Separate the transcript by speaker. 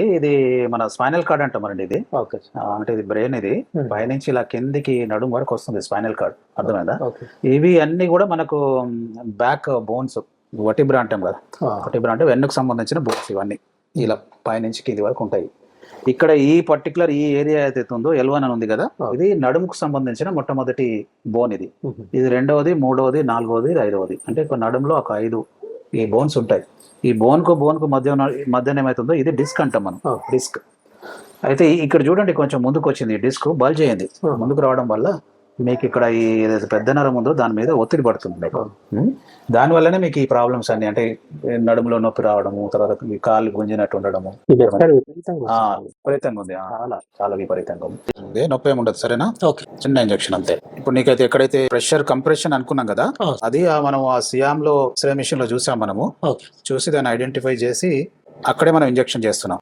Speaker 1: ఇది మన spinal cord అంటామండి ఇది. అంటే ఇది బ్రెయిన్ ఇది. పైనుంచి ఇలా కిందికి నడుము వరకు వస్తుంది స్పైనల్ కార్డ్. అర్థమైందా? ఇవి అన్ని కూడా మనకు బ్యాక్ బోన్స్ వటిబ్రా అంటాం కదా. వటిబ్రా అంటే వెన్నుకు సంబంధించిన బోన్స్ ఇవన్నీ. ఇలా పైనుంచి కింది వరకు ఉంటాయి. ఇక్కడ ఈ పర్టికులర్ ఈ ఏరియా ఏదైతే ఉందో ఎల్వన్ అని ఉంది కదా. ఇది నడుముకు సంబంధించిన మొట్టమొదటి బోన్ ఇది. ఇది రెండవది మూడవది నాలుగవది ఐదవది. అంటే నడుములో ఒక ఐదు ఈ బోన్స్ ఉంటాయి ఈ బోన్కు బోన్కు మధ్య మధ్యన ఏమైతుందో ఇది డిస్క్ అంటాం మనం. డిస్క్ అయితే ఇక్కడ చూడండి కొంచెం ముందుకు వచ్చింది ఈ డిస్క్ బల్జ్ అయ్యింది
Speaker 2: Oh.
Speaker 1: ముందుకు రావడం వల్ల మీకు ఇక్కడ ఈ ఏదైతే పెద్ద నరం ఉందో దాని మీద ఒత్తిడి పడుతుంది మీకు
Speaker 2: Oh.
Speaker 1: ఉం? దాని వల్లనే మీకు ఈ ప్రాబ్లమ్స్ అన్ని అంటే నడుములో నొప్పి రావడము తర్వాత కాళ్ళు గుంజినట్టు ఉండడము.
Speaker 2: విపరీతంగా
Speaker 1: ఆ,
Speaker 2: వస్తుంది.
Speaker 1: విపరీతంగా ఉంది. ఆ, చాలా చాలా విపరీతంగా ఉంది. నొప్పి ఏమి ఉండదు సరేనా?
Speaker 2: ఓకే.
Speaker 1: చిన్న ఇంజెక్షన్ అంతే. ఇప్పుడు నీకైతే ఎక్కడైతే ప్రెషర్ కంప్రెషన్ అనుకున్నాం కదా. అది ఆ మనం ఆ సియామ్లో ఎక్స్రే మిషన్లో చూసాం మనము.
Speaker 2: ఓకే.
Speaker 1: చూసి దాన్ని ఐడెంటిఫై చేసి అక్కడే మనం ఇంజెక్షన్ చేస్తున్నాం.